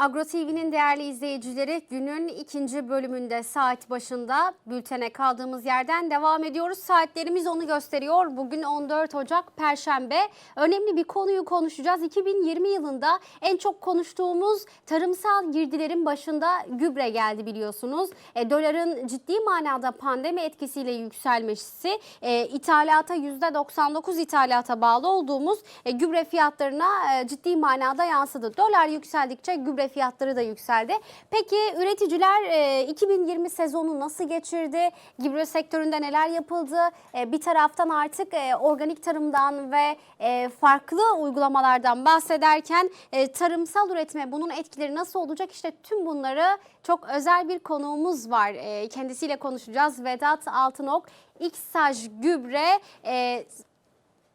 Agro TV'nin değerli izleyicileri günün ikinci bölümünde saat başında bültene kaldığımız yerden devam ediyoruz. Saatlerimiz onu gösteriyor. Bugün 14 Ocak Perşembe. Önemli bir konuyu konuşacağız. 2020 yılında en çok konuştuğumuz tarımsal girdilerin başında gübre geldi biliyorsunuz. E, doların ciddi manada pandemi etkisiyle yükselmesi, e, ithalata %99 ithalata bağlı olduğumuz e, gübre fiyatlarına e, ciddi manada yansıdı. Dolar yükseldikçe gübre fiyatları da yükseldi. Peki üreticiler e, 2020 sezonu nasıl geçirdi? Gübre sektöründe neler yapıldı? E, bir taraftan artık e, organik tarımdan ve e, farklı uygulamalardan bahsederken e, tarımsal üretime bunun etkileri nasıl olacak? İşte tüm bunları çok özel bir konuğumuz var. E, kendisiyle konuşacağız. Vedat Altınok, İKSAJ Gübre e,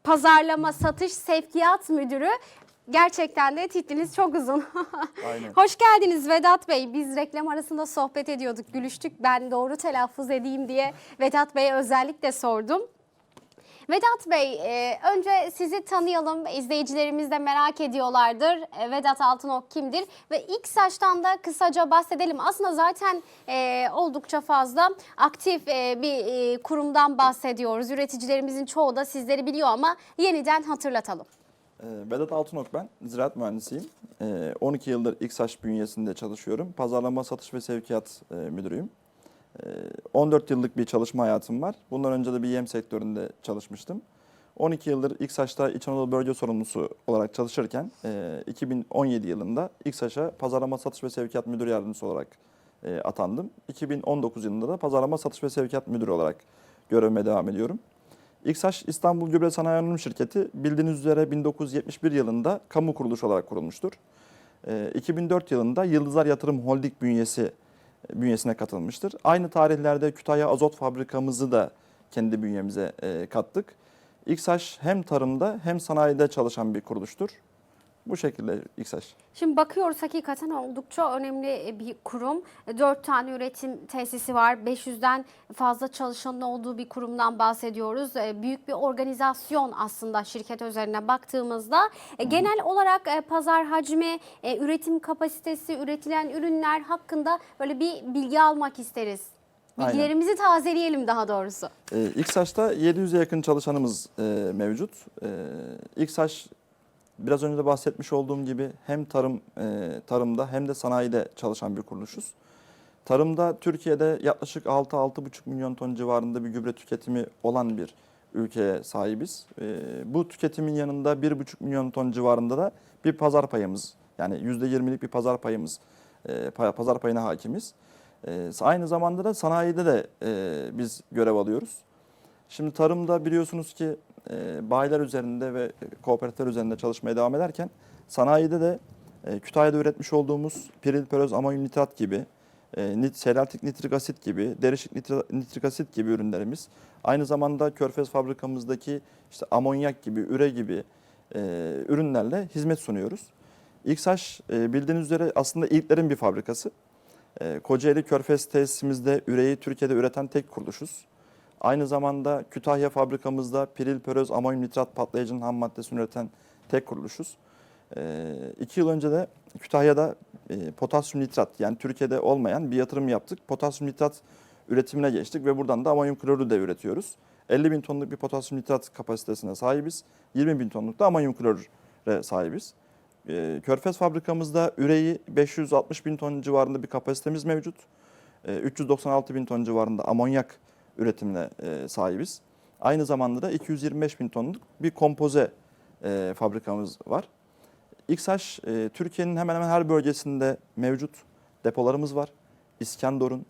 Pazarlama Satış Sevkiyat Müdürü. Gerçekten de titriniz çok uzun. Aynen. Hoş geldiniz Vedat Bey. Biz reklam arasında sohbet ediyorduk, gülüştük. Ben doğru telaffuz edeyim diye Vedat Bey'e özellikle sordum. Vedat Bey, e, önce sizi tanıyalım. İzleyicilerimiz de merak ediyorlardır. E, Vedat Altınok kimdir? Ve ilk saçtan da kısaca bahsedelim. Aslında zaten e, oldukça fazla aktif bir kurumdan bahsediyoruz. Üreticilerimizin çoğu da sizleri biliyor ama yeniden hatırlatalım. Ee, Vedat Altınok ben, ziraat mühendisiyim. Ee, 12 yıldır İKSAŞ bünyesinde çalışıyorum. Pazarlama, satış ve sevkiyat e, müdürüyüm. Ee, 14 yıllık bir çalışma hayatım var. Bundan önce de bir yem sektöründe çalışmıştım. 12 yıldır İKSAŞ'ta İç Anadolu Bölge Sorumlusu olarak çalışırken e, 2017 yılında İKSAŞ'a Pazarlama, Satış ve Sevkiyat Müdür Yardımcısı olarak e, atandım. 2019 yılında da Pazarlama, Satış ve Sevkiyat Müdürü olarak görevime devam ediyorum. İKSAŞ İstanbul Gübre Sanayi Anonim Şirketi bildiğiniz üzere 1971 yılında kamu kuruluşu olarak kurulmuştur. Ee, 2004 yılında Yıldızlar Yatırım Holding bünyesi bünyesine katılmıştır. Aynı tarihlerde Kütahya Azot Fabrikamızı da kendi bünyemize e, kattık. İKSAŞ hem tarımda hem sanayide çalışan bir kuruluştur. Bu şekilde İKSAŞ. Şimdi bakıyoruz hakikaten oldukça önemli bir kurum. Dört tane üretim tesisi var. 500'den fazla çalışanın olduğu bir kurumdan bahsediyoruz. E, Büyük bir organizasyon aslında şirket üzerine baktığımızda. E, Genel olarak e, pazar hacmi, e, üretim kapasitesi, üretilen ürünler hakkında böyle bir bilgi almak isteriz. Aynen. Bilgilerimizi tazeleyelim daha doğrusu. Ee, İKSAŞ'ta 700'e yakın çalışanımız e, mevcut. Ee, İKSAŞ biraz önce de bahsetmiş olduğum gibi hem tarım e, tarımda hem de sanayide çalışan bir kuruluşuz. Tarımda Türkiye'de yaklaşık 6-6,5 milyon ton civarında bir gübre tüketimi olan bir ülkeye sahibiz. Ee, bu tüketimin yanında 1,5 milyon ton civarında da bir pazar payımız yani %20'lik bir pazar payımız e, pazar payına hakimiz. Ee, aynı zamanda da sanayide de e, biz görev alıyoruz. Şimdi tarımda biliyorsunuz ki e, bayiler üzerinde ve kooperatifler üzerinde çalışmaya devam ederken sanayide de e, Kütahya'da üretmiş olduğumuz piril, peröz, amonyum nitrat gibi, e, nit, seyreltik nitrik asit gibi, derişik nitri- nitrik asit gibi ürünlerimiz, aynı zamanda Körfez fabrikamızdaki işte amonyak gibi, üre gibi e, ürünlerle hizmet sunuyoruz. İKSAŞ e, bildiğiniz üzere aslında ilklerin bir fabrikası. E, Kocaeli Körfez tesisimizde üreyi Türkiye'de üreten tek kuruluşuz. Aynı zamanda Kütahya fabrikamızda piril, pöröz, amonyum nitrat patlayıcının ham maddesini üreten tek kuruluşuz. E, iki yıl önce de Kütahya'da e, potasyum nitrat yani Türkiye'de olmayan bir yatırım yaptık. Potasyum nitrat üretimine geçtik ve buradan da amonyum kloru da üretiyoruz. 50 bin tonluk bir potasyum nitrat kapasitesine sahibiz. 20 bin tonluk da amonyum klorure sahibiz. E, Körfez fabrikamızda üreyi 560 bin ton civarında bir kapasitemiz mevcut. E, 396 bin ton civarında amonyak üretimine e, sahibiz. Aynı zamanda da 225 bin tonluk bir kompoze e, fabrikamız var. İKSAŞ e, Türkiye'nin hemen hemen her bölgesinde mevcut depolarımız var. İskenderun,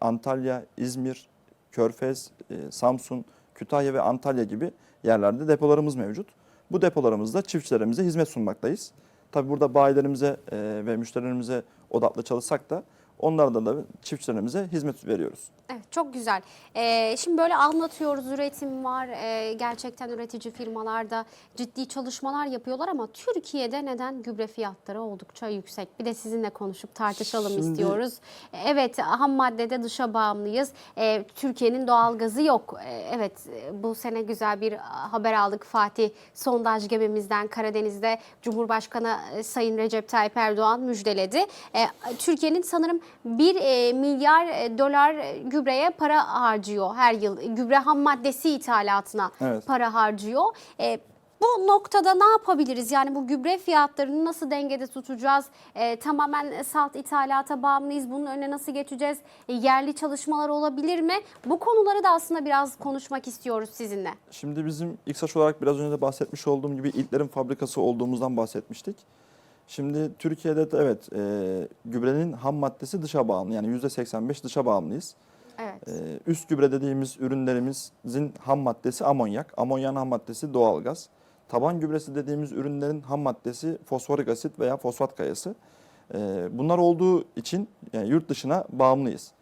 Antalya, İzmir, Körfez, Samsun, Kütahya ve Antalya gibi yerlerde depolarımız mevcut. Bu depolarımızda çiftçilerimize hizmet sunmaktayız. Tabi burada bayilerimize ve müşterilerimize odaklı çalışsak da Onlarda da çiftçilerimize hizmet veriyoruz. Evet çok güzel. Ee, şimdi böyle anlatıyoruz üretim var. Ee, gerçekten üretici firmalarda ciddi çalışmalar yapıyorlar ama Türkiye'de neden gübre fiyatları oldukça yüksek? Bir de sizinle konuşup tartışalım Şimdi- istiyoruz. Evet ham maddede dışa bağımlıyız. Ee, Türkiye'nin doğalgazı yok. Ee, evet bu sene güzel bir haber aldık Fatih sondaj gemimizden Karadeniz'de Cumhurbaşkanı e, Sayın Recep Tayyip Erdoğan müjdeledi. Ee, Türkiye'nin sanırım 1 milyar e, dolar e, gübreye para harcıyor her yıl. Gübre ham maddesi ithalatına Evet. para harcıyor. E, bu noktada ne yapabiliriz? Yani bu gübre fiyatlarını nasıl dengede tutacağız? E, tamamen salt ithalata bağımlıyız. Bunun önüne nasıl geçeceğiz? E, yerli çalışmalar olabilir mi? Bu konuları da aslında biraz konuşmak istiyoruz sizinle. Şimdi bizim İKSAŞ olarak biraz önce de bahsetmiş olduğum gibi ilklerin fabrikası olduğumuzdan bahsetmiştik. Şimdi Türkiye'de de evet e, gübrenin ham maddesi dışa bağımlı yani %85 dışa bağımlıyız. Evet. E, üst gübre dediğimiz ürünlerimizin ham maddesi amonyak. Amonyanın ham maddesi doğalgaz. Taban gübresi dediğimiz ürünlerin ham maddesi fosforik asit veya fosfat kayası. E, bunlar olduğu için yani yurt dışına bağımlıyız.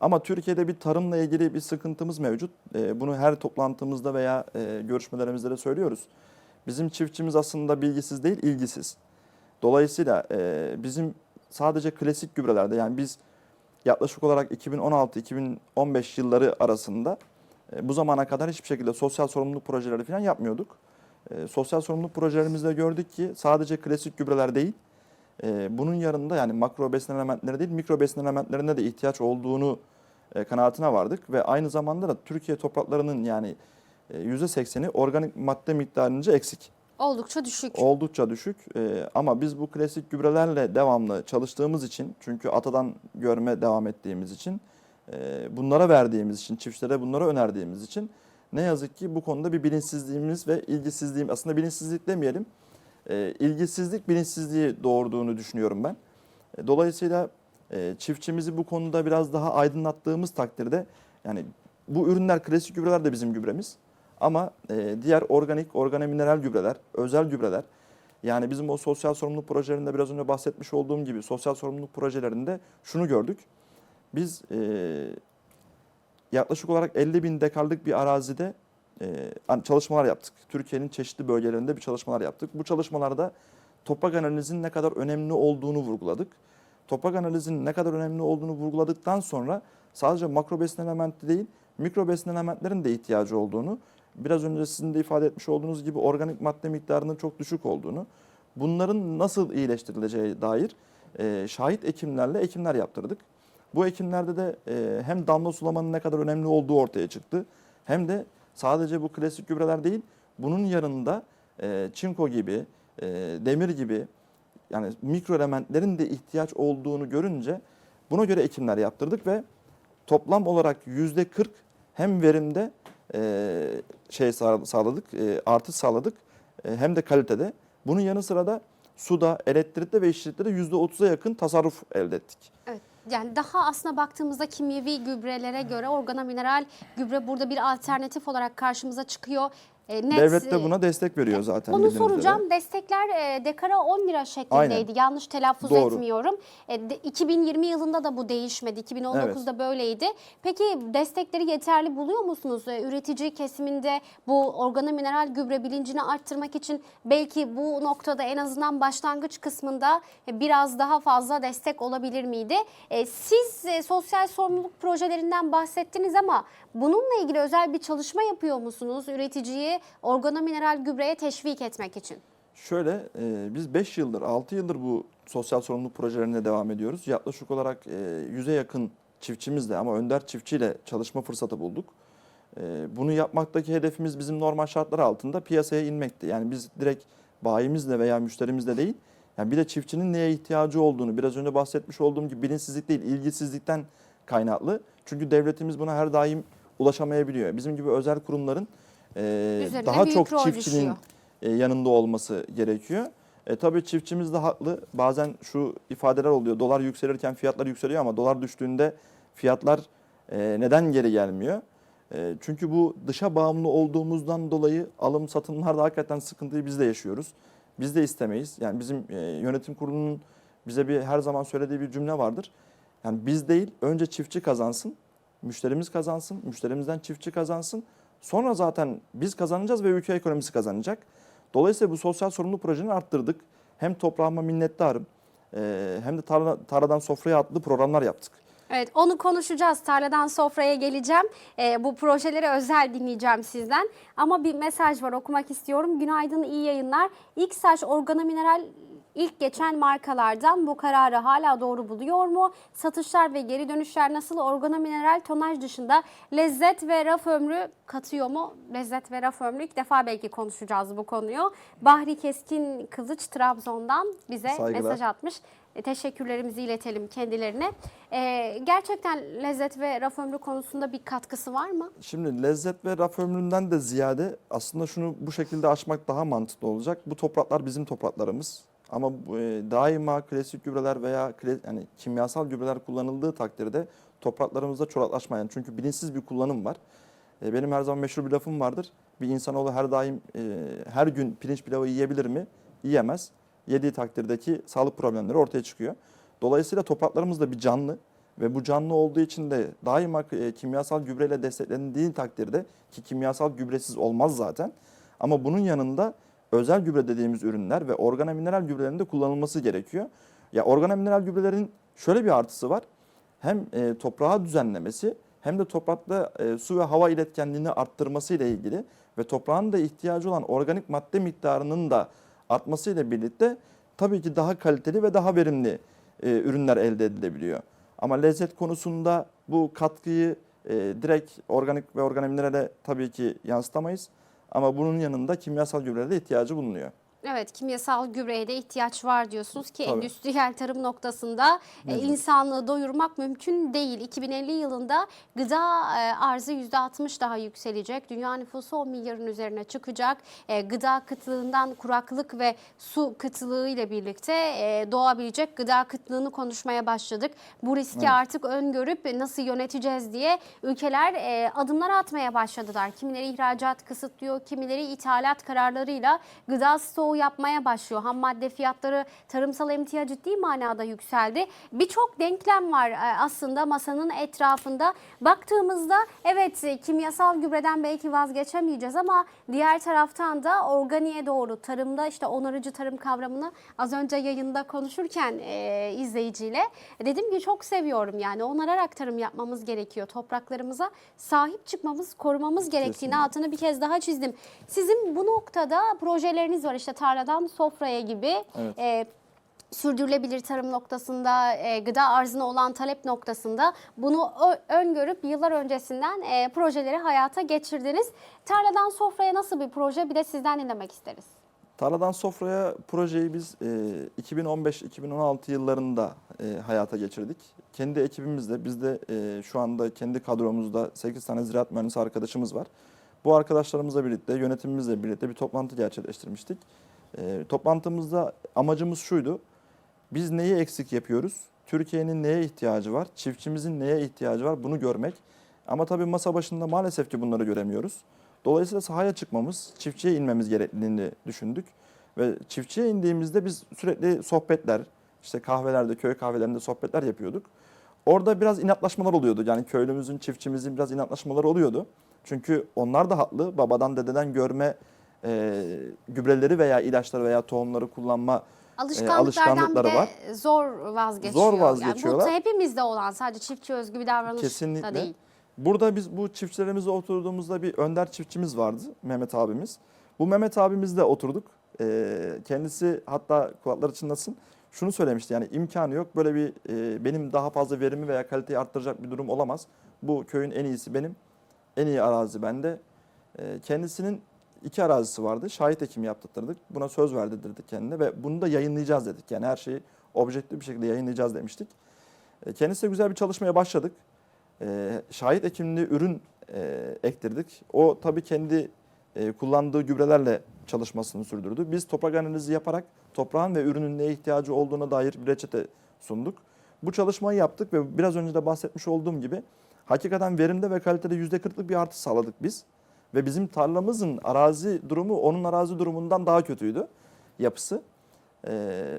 Ama Türkiye'de bir tarımla ilgili bir sıkıntımız mevcut. E, bunu her toplantımızda veya e, görüşmelerimizde de söylüyoruz. Bizim çiftçimiz aslında bilgisiz değil, ilgisiz. Dolayısıyla e, bizim sadece klasik gübrelerde yani biz yaklaşık olarak 2016-2015 yılları arasında e, bu zamana kadar hiçbir şekilde sosyal sorumluluk projeleri falan yapmıyorduk. E, sosyal sorumluluk projelerimizde gördük ki sadece klasik gübreler değil, e, bunun yanında yani makro besin elementleri değil mikro besin elementlerine de ihtiyaç olduğunu e, kanaatine vardık ve aynı zamanda da Türkiye topraklarının yani e, %80'i organik madde miktarınca eksik. Oldukça düşük. Oldukça düşük E, ama biz bu klasik gübrelerle devamlı çalıştığımız için çünkü atadan görme devam ettiğimiz için e, bunlara verdiğimiz için çiftçilere bunları önerdiğimiz için ne yazık ki bu konuda bir bilinçsizliğimiz ve ilgisizliğim aslında bilinçsizlik demeyelim e, ilgisizlik bilinçsizliği doğurduğunu düşünüyorum ben. E, Dolayısıyla e, çiftçimizi bu konuda biraz daha aydınlattığımız takdirde yani bu ürünler klasik gübreler de bizim gübremiz ama e, diğer organik, organomineral gübreler, özel gübreler yani bizim o sosyal sorumluluk projelerinde biraz önce bahsetmiş olduğum gibi sosyal sorumluluk projelerinde şunu gördük. Biz e, yaklaşık olarak 50 bin dekarlık bir arazide e, çalışmalar yaptık. Türkiye'nin çeşitli bölgelerinde bir çalışmalar yaptık. Bu çalışmalarda toprak analizinin ne kadar önemli olduğunu vurguladık. Toprak analizinin ne kadar önemli olduğunu vurguladıktan sonra sadece makro besin elementi değil, mikro besin elementlerin de ihtiyacı olduğunu, biraz önce sizin de ifade etmiş olduğunuz gibi organik madde miktarının çok düşük olduğunu, bunların nasıl iyileştirileceği dair e, şahit ekimlerle ekimler yaptırdık. Bu ekimlerde de e, hem damla sulamanın ne kadar önemli olduğu ortaya çıktı, hem de sadece bu klasik gübreler değil, bunun yanında e, çinko gibi, e, demir gibi yani mikro elementlerin de ihtiyaç olduğunu görünce buna göre ekimler yaptırdık ve toplam olarak yüzde 40 hem verimde şey sağ- sağladık, e, artış sağladık e, hem de kalitede. Bunun yanı sıra da suda, elektrikte ve işçilikte yüzde 30'a yakın tasarruf elde ettik. Evet. Yani daha aslında baktığımızda kimyevi gübrelere göre organomineral gübre burada bir alternatif olarak karşımıza çıkıyor. E, net, Devlet de e, buna destek veriyor zaten. Onu bildiğiniz üzere. soracağım. Destekler e, dekara 10 lira şeklindeydi. Aynen. Yanlış telaffuz Doğru. etmiyorum. E, de- 2020 yılında da bu değişmedi. 2019'da böyleydi. Peki destekleri yeterli buluyor musunuz? E, üretici kesiminde bu organomineral gübre bilincini arttırmak için belki bu noktada en azından başlangıç kısmında e, biraz daha fazla destek olabilir miydi? E, siz e, sosyal sorumluluk projelerinden bahsettiniz ama bununla ilgili özel bir çalışma yapıyor musunuz? Üreticiyi organomineral gübreye teşvik etmek için. Şöyle e, biz 5 yıldır 6 yıldır bu sosyal sorumluluk projelerine devam ediyoruz. Yaklaşık olarak e, 100'e yakın çiftçimizle ama önder çiftçiyle çalışma fırsatı bulduk. E, bunu yapmaktaki hedefimiz bizim normal şartlar altında piyasaya inmekti. Yani biz direkt bayimizle veya müşterimizle değil yani bir de çiftçinin neye ihtiyacı olduğunu biraz önce bahsetmiş olduğum gibi bilinçsizlik değil ilgisizlikten kaynaklı. Çünkü devletimiz buna her daim ulaşamayabiliyor. Bizim gibi özel kurumların Üzerine daha çok rol çiftçinin düşüyor. e, yanında olması gerekiyor. E, tabii çiftçimiz de haklı. Bazen şu ifadeler oluyor. Dolar yükselirken fiyatlar yükseliyor ama dolar düştüğünde fiyatlar e, neden geri gelmiyor? E, çünkü bu dışa bağımlı olduğumuzdan dolayı alım satımlarda hakikaten sıkıntıyı biz de yaşıyoruz. Biz de istemeyiz. Yani bizim e, yönetim kurulunun bize bir her zaman söylediği bir cümle vardır. Yani biz değil önce çiftçi kazansın, müşterimiz kazansın, müşterimizden çiftçi kazansın. Sonra zaten biz kazanacağız ve ülke ekonomisi kazanacak. Dolayısıyla bu sosyal sorumluluk projeni arttırdık. Hem toprağıma minnettarım e, hem de tarla, tarladan sofraya adlı programlar yaptık. Evet onu konuşacağız. Tarladan sofraya geleceğim. Ee, bu projeleri özel dinleyeceğim sizden. Ama bir mesaj var okumak istiyorum. Günaydın iyi yayınlar. İksaç organomineral ilk geçen markalardan bu kararı hala doğru buluyor mu? Satışlar ve geri dönüşler nasıl? Organomineral tonaj dışında lezzet ve raf ömrü katıyor mu? Lezzet ve raf ömrü ilk defa belki konuşacağız bu konuyu. Bahri Keskin Kılıç Trabzon'dan bize Saygılar. mesaj atmış. E, Teşekkürlerimizi iletelim kendilerine. E, gerçekten lezzet ve raf ömrü konusunda bir katkısı var mı? Şimdi lezzet ve raf ömründen de ziyade aslında şunu bu şekilde açmak daha mantıklı olacak. Bu topraklar bizim topraklarımız. Ama e, daima klasik gübreler veya yani kimyasal gübreler kullanıldığı takdirde topraklarımızda çoraklaşmayan çünkü bilinçsiz bir kullanım var. E, benim her zaman meşhur bir lafım vardır. Bir insanoğlu her daim e, her gün pirinç pilavı yiyebilir mi? Yiyemez. Yediği takdirdeki sağlık problemleri ortaya çıkıyor. Dolayısıyla topraklarımız da bir canlı ve bu canlı olduğu için de daima kimyasal gübreyle desteklendiği takdirde ki kimyasal gübresiz olmaz zaten. Ama bunun yanında özel gübre dediğimiz ürünler ve organomineral gübrelerin de kullanılması gerekiyor. Ya organomineral gübrelerin şöyle bir artısı var. Hem e, toprağı düzenlemesi hem de toprakta e, su ve hava iletkenliğini arttırması ile ilgili ve toprağın da ihtiyacı olan organik madde miktarının da artması ile birlikte tabii ki daha kaliteli ve daha verimli e, ürünler elde edilebiliyor. Ama lezzet konusunda bu katkıyı e, direkt organik ve organominerale tabii ki yansıtamayız. Ama bunun yanında kimyasal gübrelere ihtiyacı bulunuyor. Evet kimyasal gübreye de ihtiyaç var diyorsunuz ki Tabii. endüstriyel tarım noktasında e, insanlığı doyurmak mümkün değil. 2050 yılında gıda e, arzı %60 daha yükselecek. Dünya nüfusu 10 milyarın üzerine çıkacak. E, Gıda kıtlığından kuraklık ve su kıtlığı ile birlikte e, doğabilecek gıda kıtlığını konuşmaya başladık. Bu riski Evet. artık öngörüp nasıl yöneteceğiz diye ülkeler e, adımlar atmaya başladılar. Kimileri ihracat kısıtlıyor, kimileri ithalat kararlarıyla gıda stoğu yapmaya başlıyor. Ham madde fiyatları tarımsal emtia ciddi manada yükseldi. Birçok denklem var e, aslında masanın etrafında. Baktığımızda evet e, kimyasal gübreden belki vazgeçemeyeceğiz ama diğer taraftan da organiğe doğru tarımda işte onarıcı tarım kavramını az önce yayında konuşurken e, izleyiciyle dedim ki çok seviyorum yani onararak tarım yapmamız gerekiyor. Topraklarımıza sahip çıkmamız, korumamız gerektiğini Kesinlikle. altını bir kez daha çizdim. Sizin bu noktada projeleriniz var işte tarladan sofraya gibi. Evet. E, sürdürülebilir tarım noktasında, e, gıda arzına olan talep noktasında bunu öngörüp yıllar öncesinden e, projeleri hayata geçirdiniz. Tarladan sofraya nasıl bir proje bir de sizden dinlemek isteriz. Tarladan Sofra'ya projeyi biz e, 2015-2016 yıllarında e, hayata geçirdik. Kendi ekibimizle, biz de e, şu anda kendi kadromuzda 8 tane ziraat mühendisi arkadaşımız var. Bu arkadaşlarımızla birlikte, yönetimimizle birlikte bir toplantı gerçekleştirmiştik. E, toplantımızda amacımız şuydu. Biz neyi eksik yapıyoruz? Türkiye'nin neye ihtiyacı var? Çiftçimizin neye ihtiyacı var? Bunu görmek. Ama tabii masa başında maalesef ki bunları göremiyoruz. Dolayısıyla sahaya çıkmamız, çiftçiye inmemiz gerektiğini düşündük. Ve çiftçiye indiğimizde biz sürekli sohbetler, işte kahvelerde, köy kahvelerinde sohbetler yapıyorduk. Orada biraz inatlaşmalar oluyordu. Yani köylümüzün, çiftçimizin biraz inatlaşmaları oluyordu. Çünkü onlar da haklı. Babadan, dededen görme e, gübreleri veya ilaçları veya tohumları kullanma Alışkanlıklardan alışkanlıkları bir de var. zor vazgeçiyor. Zor Yani vazgeçiyorlar. bu hepimizde olan sadece çiftçi özgü bir davranış Kesinlikle. da değil. Burada biz bu çiftçilerimizle oturduğumuzda bir önder çiftçimiz vardı Mehmet abimiz. Bu Mehmet abimizle oturduk. Ee, kendisi hatta kulakları çınlasın. Şunu söylemişti yani imkanı yok böyle bir e, benim daha fazla verimi veya kaliteyi arttıracak bir durum olamaz. Bu köyün en iyisi benim. En iyi arazi bende. Kendisinin iki arazisi vardı. Şahit ekim yaptırdık. Buna söz verdirdik kendine ve bunu da yayınlayacağız dedik. Yani her şeyi objektif bir şekilde yayınlayacağız demiştik. Ee, Kendisiyle güzel bir çalışmaya başladık. Ee, şahit ekimli ürün e, ektirdik. O tabii kendi e, kullandığı gübrelerle çalışmasını sürdürdü. Biz toprak analizi yaparak toprağın ve ürünün neye ihtiyacı olduğuna dair bir reçete sunduk. Bu çalışmayı yaptık ve biraz önce de bahsetmiş olduğum gibi hakikaten verimde ve kalitede %40'lık bir artış sağladık biz. Ve bizim tarlamızın arazi durumu onun arazi durumundan daha kötüydü yapısı. Ee,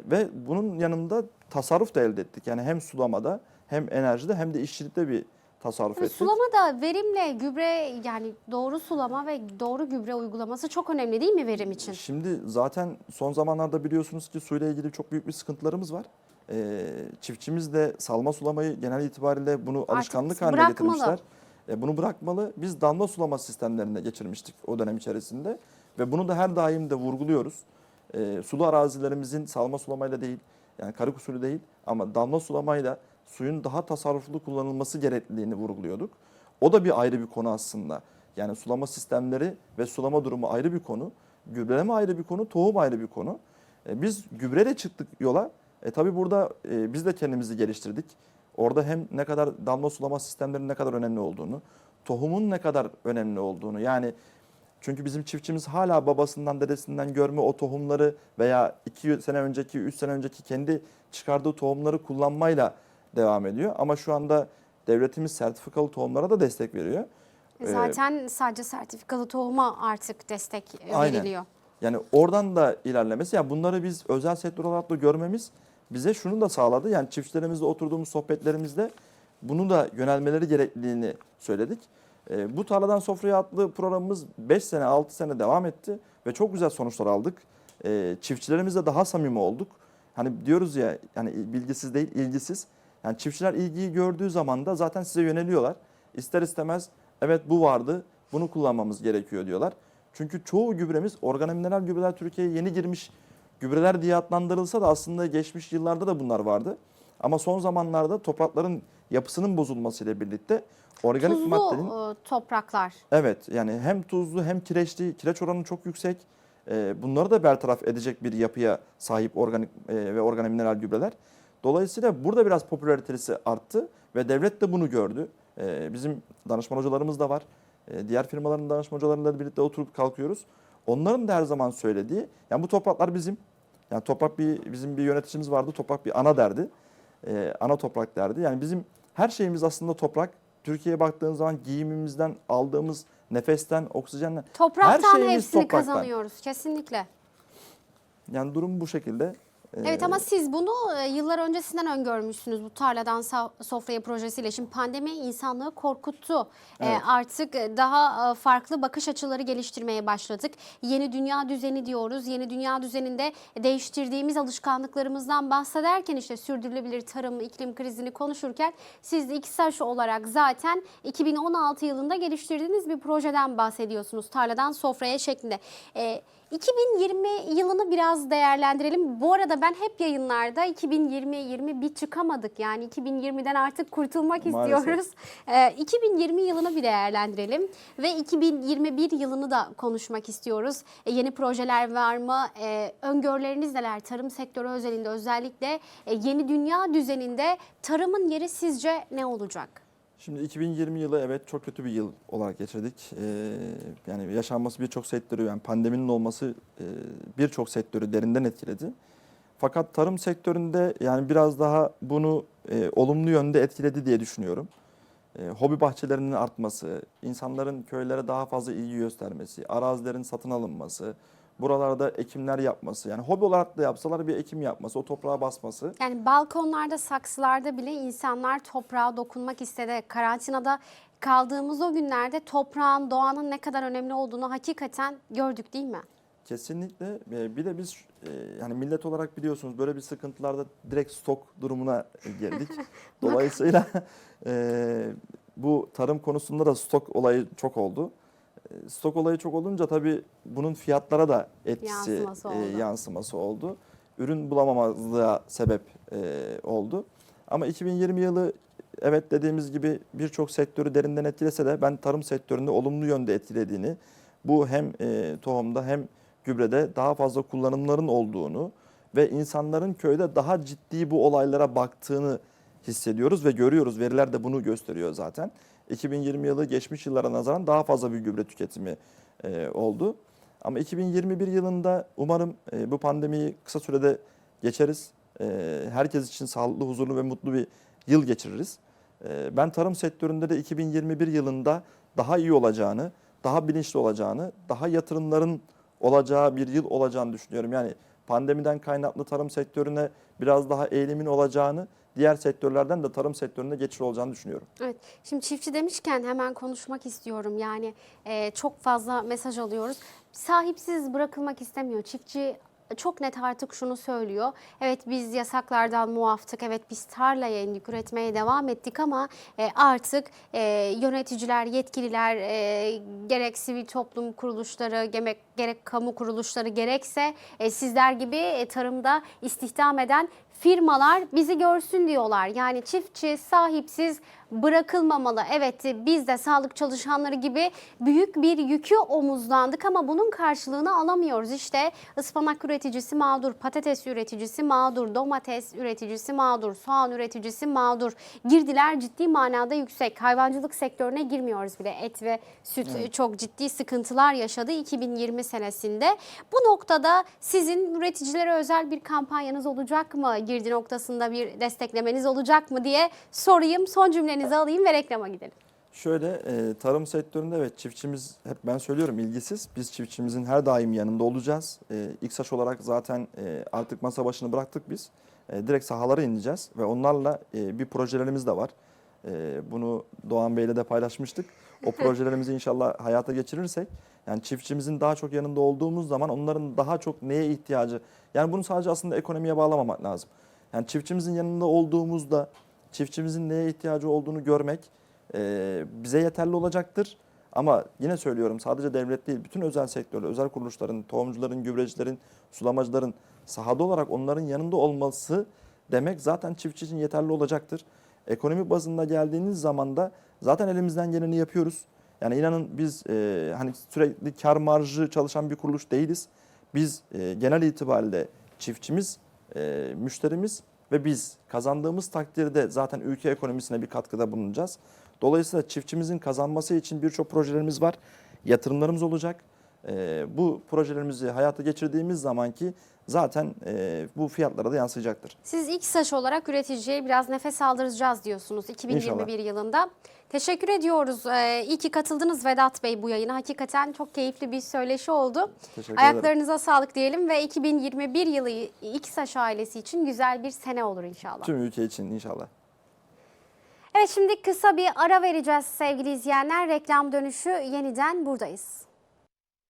ve bunun yanında tasarruf da elde ettik. Yani hem sulamada hem enerjide hem de işçilikte bir tasarruf Tabii ettik. Sulama da verimle gübre yani doğru sulama ve doğru gübre uygulaması çok önemli değil mi verim için? Şimdi zaten son zamanlarda biliyorsunuz ki suyla ilgili çok büyük bir sıkıntılarımız var. Ee, çiftçimiz de salma sulamayı genel itibariyle bunu alışkanlık haline bırakmalı. getirmişler. E, bunu bırakmalı. Biz damla sulama sistemlerine geçirmiştik o dönem içerisinde. Ve bunu da her daim de vurguluyoruz. E, sulu arazilerimizin salma sulamayla değil, yani karık usulü değil ama damla sulamayla suyun daha tasarruflu kullanılması gerekliliğini vurguluyorduk. O da bir ayrı bir konu aslında. Yani sulama sistemleri ve sulama durumu ayrı bir konu. Gübreleme ayrı bir konu, tohum ayrı bir konu. E, biz gübreyle çıktık yola. E, tabii burada e, biz de kendimizi geliştirdik. Orada hem ne kadar damla sulama sistemlerinin ne kadar önemli olduğunu, tohumun ne kadar önemli olduğunu yani çünkü bizim çiftçimiz hala babasından dedesinden görme o tohumları veya 2 sene önceki 3 sene önceki kendi çıkardığı tohumları kullanmayla devam ediyor. Ama şu anda devletimiz sertifikalı tohumlara da destek veriyor. Ee, Zaten sadece sertifikalı tohuma artık destek Aynen. veriliyor. Yani oradan da ilerlemesi. Yani bunları biz özel sektör olarak da görmemiz bize şunu da sağladı. Yani çiftçilerimizle oturduğumuz sohbetlerimizde bunu da yönelmeleri gerekliliğini söyledik. Ee, bu tarladan sofraya adlı programımız 5 sene 6 sene devam etti ve çok güzel sonuçlar aldık. Ee, çiftçilerimizle daha samimi olduk. Hani diyoruz ya yani bilgisiz değil ilgisiz. Yani çiftçiler ilgiyi gördüğü zaman da zaten size yöneliyorlar. İster istemez evet bu vardı bunu kullanmamız gerekiyor diyorlar. Çünkü çoğu gübremiz organomineral gübreler Türkiye'ye yeni girmiş gübreler diye adlandırılsa da aslında geçmiş yıllarda da bunlar vardı. Ama son zamanlarda toprakların yapısının bozulmasıyla birlikte organik Tuzlu maddenin e, topraklar. evet yani hem tuzlu hem kireçli kireç oranı çok yüksek. Ee, bunları da bertaraf edecek bir yapıya sahip organik e, ve organomineral gübreler. Dolayısıyla burada biraz popülaritesi arttı ve devlet de bunu gördü. Bizim danışman hocalarımız da var. Diğer firmaların danışman hocalarıyla birlikte oturup kalkıyoruz. Onların da her zaman söylediği, yani bu topraklar bizim. Yani toprak bir bizim bir yöneticimiz vardı. Toprak bir ana derdi. Ee, ana toprak derdi. Yani bizim her şeyimiz aslında toprak. Türkiye'ye baktığın zaman giyimimizden aldığımız nefesten, oksijenden Topraktan şeyimiz hepsini topraktan. kazanıyoruz kesinlikle. yani durum bu şekilde. Evet Ee, ama siz bunu e, yıllar öncesinden öngörmüşsünüz bu tarladan sofraya projesiyle. Şimdi pandemi insanlığı korkuttu. E, Evet. artık daha e, farklı bakış açıları geliştirmeye başladık. Yeni dünya düzeni diyoruz. Yeni dünya düzeninde değiştirdiğimiz alışkanlıklarımızdan bahsederken işte sürdürülebilir tarım, iklim krizini konuşurken siz de İKSAŞ olarak zaten 2016 yılında geliştirdiğiniz bir projeden bahsediyorsunuz. Tarladan sofraya şeklinde. E, 2020 yılını biraz değerlendirelim. Bu arada ben hep yayınlarda 2020-20 bir çıkamadık. Yani 2020'den artık kurtulmak Maalesef. istiyoruz. Ee, 2020 yılını bir değerlendirelim ve 2021 yılını da konuşmak istiyoruz. E, yeni projeler var mı? E, öngörüleriniz neler? Tarım sektörü özelinde özellikle e, yeni dünya düzeninde tarımın yeri sizce ne olacak? Şimdi 2020 yılı evet çok kötü bir yıl olarak geçirdik. Ee, yani yaşanması birçok sektörü yani pandeminin olması e, birçok sektörü derinden etkiledi. Fakat tarım sektöründe yani biraz daha bunu e, olumlu yönde etkiledi diye düşünüyorum. E, hobi bahçelerinin artması, insanların köylere daha fazla ilgi göstermesi, arazilerin satın alınması, buralarda ekimler yapması. Yani hobi olarak da yapsalar bir ekim yapması, o toprağa basması. Yani balkonlarda, saksılarda bile insanlar toprağa dokunmak istedi. Karantinada kaldığımız o günlerde toprağın, doğanın ne kadar önemli olduğunu hakikaten gördük değil mi? Kesinlikle. Ee, Bir de biz e, yani millet olarak biliyorsunuz böyle bir sıkıntılarda direkt stok durumuna geldik. Dolayısıyla e, bu tarım konusunda da stok olayı çok oldu. E, Stok olayı çok olunca tabii bunun fiyatlara da etkisi Yansıması e, oldu. yansıması oldu. Ürün bulamamazlığa sebep e, oldu. Ama 2020 yılı evet dediğimiz gibi birçok sektörü derinden etkilese de ben tarım sektöründe olumlu yönde etkilediğini, bu hem e, tohumda hem gübrede daha fazla kullanımların olduğunu ve insanların köyde daha ciddi bu olaylara baktığını hissediyoruz ve görüyoruz. Veriler de bunu gösteriyor zaten. 2020 yılı geçmiş yıllara nazaran daha fazla bir gübre tüketimi e, oldu. Ama 2021 yılında umarım e, bu pandemiyi kısa sürede geçeriz. E, herkes için sağlıklı, huzurlu ve mutlu bir yıl geçiririz. E, ben tarım sektöründe de 2021 yılında daha iyi olacağını, daha bilinçli olacağını, daha yatırımların olacağı bir yıl olacağını düşünüyorum. Yani pandemiden kaynaklı tarım sektörüne biraz daha eğilimin olacağını diğer sektörlerden de tarım sektöründe geçiş olacağını düşünüyorum. Evet. Şimdi çiftçi demişken hemen konuşmak istiyorum. Yani e, çok fazla mesaj alıyoruz. Sahipsiz bırakılmak istemiyor. Çiftçi çok net artık şunu söylüyor. Evet biz yasaklardan muaftık. Evet biz tarlaya indik, üretmeye devam ettik ama e, artık e, yöneticiler, yetkililer, e, gerek sivil toplum kuruluşları, gerek, gerek kamu kuruluşları gerekse e, sizler gibi e, tarımda istihdam eden firmalar bizi görsün diyorlar. Yani çiftçi sahipsiz bırakılmamalı. Evet biz de sağlık çalışanları gibi büyük bir yükü omuzlandık ama bunun karşılığını alamıyoruz. İşte ıspanak üreticisi mağdur, patates üreticisi mağdur, domates üreticisi mağdur, soğan üreticisi mağdur. Girdiler ciddi manada yüksek. Hayvancılık sektörüne girmiyoruz bile. Et ve süt çok ciddi sıkıntılar yaşadı 2020 senesinde. Bu noktada sizin üreticilere özel bir kampanyanız olacak mı? Girdi noktasında bir desteklemeniz olacak mı diye sorayım. Son cümlenizi alayım ve reklama gidelim. Şöyle e, tarım sektöründe evet çiftçimiz hep ben söylüyorum ilgisiz. Biz çiftçimizin her daim yanında olacağız. E, İKSAŞ olarak zaten e, artık masa başını bıraktık biz. E, direkt sahalara ineceğiz ve onlarla e, bir projelerimiz de var. E, bunu Doğan Bey'le de paylaşmıştık. O projelerimizi inşallah hayata geçirirsek yani çiftçimizin daha çok yanında olduğumuz zaman onların daha çok neye ihtiyacı yani bunu sadece aslında ekonomiye bağlamamak lazım. Yani çiftçimizin yanında olduğumuzda çiftçimizin neye ihtiyacı olduğunu görmek e, bize yeterli olacaktır. Ama yine söylüyorum sadece devlet değil bütün özel sektörler, özel kuruluşların, tohumcuların, gübrecilerin, sulamacıların sahada olarak onların yanında olması demek zaten çiftçi için yeterli olacaktır. Ekonomi bazında geldiğiniz zaman da zaten elimizden geleni yapıyoruz. Yani inanın biz e, hani sürekli kar marjı çalışan bir kuruluş değiliz. Biz e, genel itibariyle çiftçimiz, e, müşterimiz ve biz kazandığımız takdirde zaten ülke ekonomisine bir katkıda bulunacağız. Dolayısıyla çiftçimizin kazanması için birçok projelerimiz var. Yatırımlarımız olacak. E, bu projelerimizi hayata geçirdiğimiz zaman ki zaten e, bu fiyatlara da yansıyacaktır. Siz ilk saç olarak üreticiye biraz nefes aldıracağız diyorsunuz 2021 İnşallah. yılında. Teşekkür ediyoruz. Ee, iyi ki katıldınız Vedat Bey bu yayına. Hakikaten çok keyifli bir söyleşi oldu. Teşekkür ederim. Ayaklarınıza sağlık diyelim ve 2021 yılı İksaş ailesi için güzel bir sene olur inşallah. Tüm ülke için inşallah. Evet şimdi kısa bir ara vereceğiz sevgili izleyenler. Reklam dönüşü yeniden buradayız.